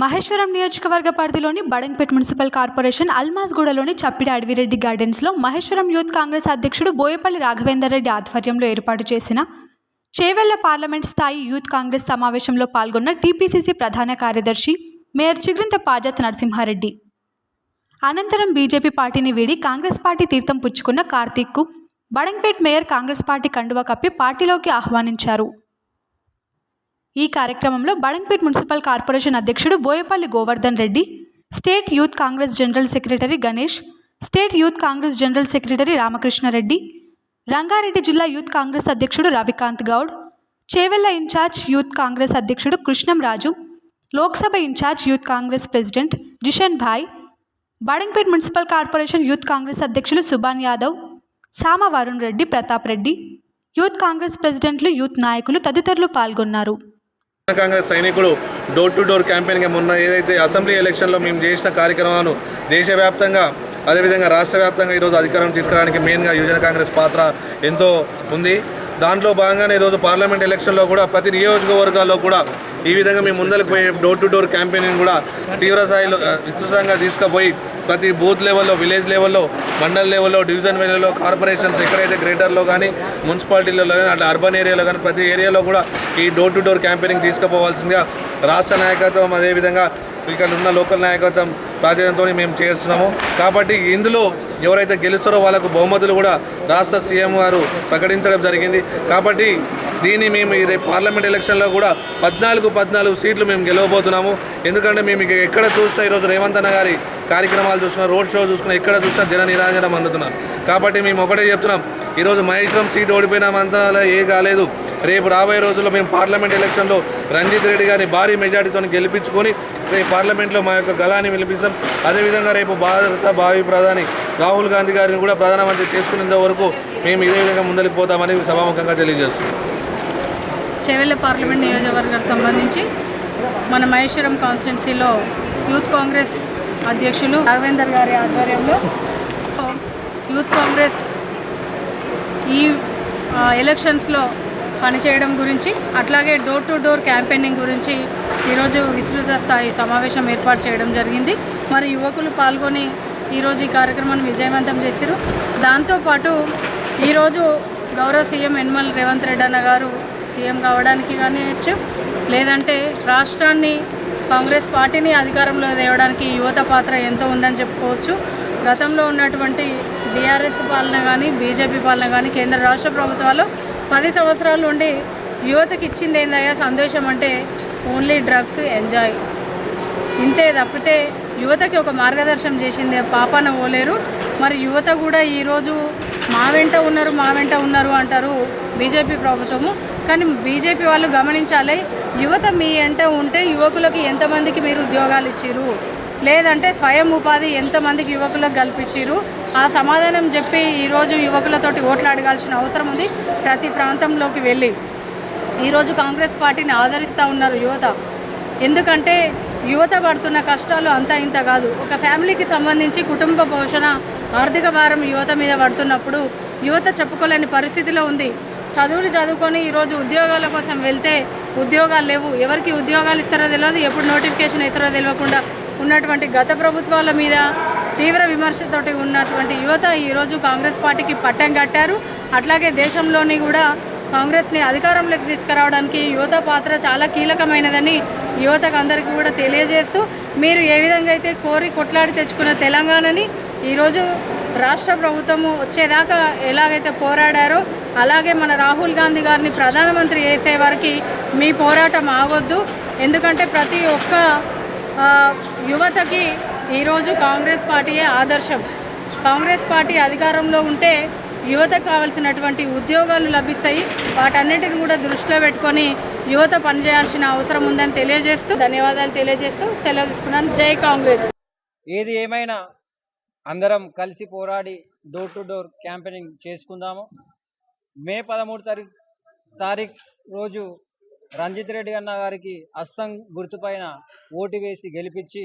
మహేశ్వరం నియోజకవర్గ పరిధిలోని Badangpet municipal corporation అల్మాజ్గూడలోని చప్పిడి అడవిరెడ్డి గార్డెన్స్లో మహేశ్వరం యూత్ కాంగ్రెస్ అధ్యక్షుడు బోయపల్లి రాఘవేందర్ రెడ్డి ఆధ్వర్యంలో ఏర్పాటు చేసిన చేవెళ్ళ పార్లమెంట్ స్థాయి యూత్ కాంగ్రెస్ సమావేశంలో పాల్గొన్న టీపీసీసీ ప్రధాన కార్యదర్శి మేయర్ చిగ్రింత పాజత్ నరసింహారెడ్డి. అనంతరం బీజేపీ పార్టీని వీడి కాంగ్రెస్ పార్టీ తీర్థం పుచ్చుకున్న కార్తీక్కు బడంగ్పేట్ మేయర్ కాంగ్రెస్ పార్టీ కండువా కప్పి పార్టీలోకి ఆహ్వానించారు. ఈ కార్యక్రమంలో బడంగ్పేట్ మున్సిపల్ కార్పొరేషన్ అధ్యక్షుడు Boyapalli Govardhan Reddy state youth congress general secretary Ganesh state youth congress general secretary Ramakrishna Reddy Rangareddy జిల్లా యూత్ కాంగ్రెస్ అధ్యక్షుడు Ravikanth Goud Chevella in charge youth congress అధ్యక్షుడు Krishnam Raju Lok Sabha in charge youth congress president Zeeshan bhai Badangpet municipal corporation youth congress అధ్యక్షులు Subhan Yadav Sama Varun Reddy Pratap Reddy youth Congress ప్రెసిడెంట్లు youth నాయకులు తదితరులు పాల్గొన్నారు. కాంగ్రెస్ సైనికుడు door to door క్యాంపెయిన్గా మొన్న ఏదైతే అసెంబ్లీ ఎలక్షన్లో మేము చేసిన కార్యక్రమాలను దేశవ్యాప్తంగా అదేవిధంగా రాష్ట్ర వ్యాప్తంగా ఈరోజు అధికారం తీసుకురావడానికి మెయిన్గా యువజన కాంగ్రెస్ పాత్ర ఎంతో ఉంది. దాంట్లో భాగంగానే ఈరోజు పార్లమెంట్ ఎలక్షన్లో కూడా ప్రతి నియోజకవర్గాల్లో కూడా ఈ విధంగా మేము ముందరకు పోయి డోర్ టు డోర్ క్యాంపెయినింగ్ కూడా తీవ్ర స్థాయిలో విస్తృతంగా తీసుకుపోయి ప్రతి బూత్ లెవెల్లో విలేజ్ లెవెల్లో మండల్ లెవెల్లో డివిజన్ లెవెల్లో కార్పొరేషన్స్ ఎక్కడైతే గ్రేటర్లో కానీ మున్సిపాలిటీలలో కానీ అట్లా అర్బన్ ఏరియాలో కానీ ప్రతి ఏరియాలో కూడా ఈ డోర్ టు డోర్ క్యాంపెయినింగ్ తీసుకుపోవాల్సిందిగా రాష్ట్ర నాయకత్వం అదేవిధంగా ఇక్కడ ఉన్న లోకల్ నాయకత్వం ప్రాతినిధ్యంతో మేము చేస్తున్నాము. కాబట్టి ఇందులో ఎవరైతే గెలుస్తారో వాళ్ళకు బహుమతులు కూడా రాష్ట్ర సీఎం గారు ప్రకటించడం జరిగింది. కాబట్టి దీన్ని మేము ఇది పార్లమెంట్ ఎలక్షన్లో కూడా పద్నాలుగు పద్నాలుగు సీట్లు మేము గెలవబోతున్నాము. ఎందుకంటే మేము ఇక ఎక్కడ చూస్తా ఈరోజు రేవంత్ అన్న గారి కార్యక్రమాలు చూసుకున్నా రోడ్ షో చూసుకున్నా ఎక్కడ చూసినా జన నిరాజనం అందుతున్నాం. కాబట్టి మేము ఒకటే చెప్తున్నాం ఈరోజు మహేశ్వరం సీట్ ఓడిపోయినామంతా ఏ కాలేదు. రేపు రాబోయే రోజుల్లో మేము పార్లమెంట్ ఎలక్షన్లో రంజిత్ రెడ్డి గారిని భారీ మెజార్టీతో గెలిపించుకొని రేపు పార్లమెంట్లో మా యొక్క గలాన్ని వినిపిస్తాం. అదేవిధంగా రేపు భారత భావి ప్రధాని రాహుల్ గాంధీ గారిని కూడా ప్రధానమంత్రి చేసుకునేంత వరకు మేము ఇదే విధంగా ముందరికి పోతామని సభాముఖంగా తెలియజేస్తున్నాం. చేవెళ్ళ పార్లమెంట్ నియోజకవర్గానికి సంబంధించి మన మహేశ్వరం కాన్స్టిట్యున్సీలో యూత్ కాంగ్రెస్ అధ్యక్షులు రాఘవేందర్ గారి ఆధ్వర్యంలో యూత్ కాంగ్రెస్ ఈ ఎలక్షన్స్లో పనిచేయడం గురించి అట్లాగే డోర్ టు డోర్ క్యాంపెయినింగ్ గురించి ఈరోజు విస్తృత స్థాయి సమావేశం ఏర్పాటు చేయడం జరిగింది. మరి యువకులు పాల్గొని ఈరోజు ఈ కార్యక్రమాన్ని విజయవంతం చేశారు దాంతోపాటు ఈరోజు గౌరవ సీఎం యనమల రేవంత్ రెడ్డి అన్న గారు సీఎం కావడానికి కానివచ్చు లేదంటే రాష్ట్రాన్ని కాంగ్రెస్ పార్టీని అధికారంలో తేవడానికి యువత పాత్ర ఎంతో ఉందని చెప్పుకోవచ్చు. గతంలో ఉన్నటువంటి బీఆర్ఎస్ పాలన కానీ బీజేపీ పాలన కానీ కేంద్ర రాష్ట్ర ప్రభుత్వాలు పది సంవత్సరాల నుండి యువతకి ఇచ్చింది ఏందయ్యా సందేశం అంటే ఓన్లీ డ్రగ్స్ ఎంజాయ్. ఇంతే తప్పితే యువతకి ఒక మార్గదర్శనం చేసింది పాపన ఓలేరు. మరి యువత కూడా ఈరోజు మా వెంట ఉన్నారు మా వెంట ఉన్నారు అంటారు బీజేపీ ప్రభుత్వము. కానీ బీజేపీ వాళ్ళు గమనించాలి యువత మీ అంటే ఉంటే యువకులకు ఎంతమందికి మీరు ఉద్యోగాలు ఇచ్చారు లేదంటే స్వయం ఉపాధి ఎంతమందికి యువకులకు కల్పించారు ఆ సమాధానం చెప్పి ఈరోజు యువకులతోటి ఓట్లు అడగాల్సిన అవసరం ఉంది. ప్రతి ప్రాంతంలోకి వెళ్ళి. ఈరోజు కాంగ్రెస్ పార్టీని ఆదరిస్తూ ఉన్నారు యువత. ఎందుకంటే యువత పడుతున్న కష్టాలు అంతా ఇంత కాదు. ఒక ఫ్యామిలీకి సంబంధించి కుటుంబ పోషణ ఆర్థిక భారం యువత మీద పడుతున్నప్పుడు యువత చెప్పుకోలేని పరిస్థితిలో ఉంది. చదువులు చదువుకొని ఈరోజు ఉద్యోగాల కోసం వెళ్తే ఉద్యోగాలు లేవు. ఎవరికి ఉద్యోగాలు ఇస్తారో తెలియదు ఎప్పుడు నోటిఫికేషన్ ఇస్తారో తెలియకుండా ఉన్నటువంటి గత ప్రభుత్వాల మీద తీవ్ర విమర్శతోటి ఉన్నటువంటి యువత ఈరోజు కాంగ్రెస్ పార్టీకి పట్టం కట్టారు. అట్లాగే దేశంలోని కూడా కాంగ్రెస్ని అధికారంలోకి తీసుకురావడానికి యువత పాత్ర చాలా కీలకమైనదని యువతకు అందరికీ కూడా తెలియజేస్తూ మీరు ఏ విధంగా అయితే కోరి కొట్లాడి తెచ్చుకున్న తెలంగాణని ఈరోజు రాష్ట్ర ప్రభుత్వము వచ్చేదాకా ఎలాగైతే పోరాడారో అలాగే మన రాహుల్ గాంధీ గారిని ప్రధానమంత్రి చేసే వారికి మీ పోరాటం ఆగొద్దు. ఎందుకంటే ప్రతి ఒక్క యువతకి ఈరోజు కాంగ్రెస్ పార్టీయే ఆదర్శం. కాంగ్రెస్ పార్టీ అధికారంలో ఉంటే యువతకు కావాల్సినటువంటి ఉద్యోగాలు లభిస్తాయి. వాటన్నిటిని కూడా దృష్టిలో పెట్టుకొని యువత పనిచేయాల్సిన అవసరం ఉందని తెలియజేస్తూ ధన్యవాదాలు తెలియజేస్తూ సెలవు తీసుకున్నాను. జై కాంగ్రెస్. ఏది ఏమైనా అందరం కలిసి పోరాడి డోర్ టు డోర్ క్యాంపెయినింగ్ చేసుకుందాము. మే పదమూడు తారీఖు తారీఖు రోజు రంజిత్ రెడ్డి అన్న గారికి అస్తం గుర్తుపైన ఓటు వేసి గెలిపించి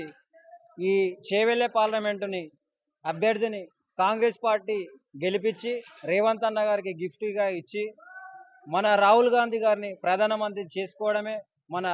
ఈ చేవెళ్ళే పార్లమెంటుని అభ్యర్థిని కాంగ్రెస్ పార్టీ గెలిపించి రేవంత్ అన్న గారికి గిఫ్ట్గా ఇచ్చి మన రాహుల్ గాంధీ గారిని ప్రధానమంత్రి చేసుకోవడమే మన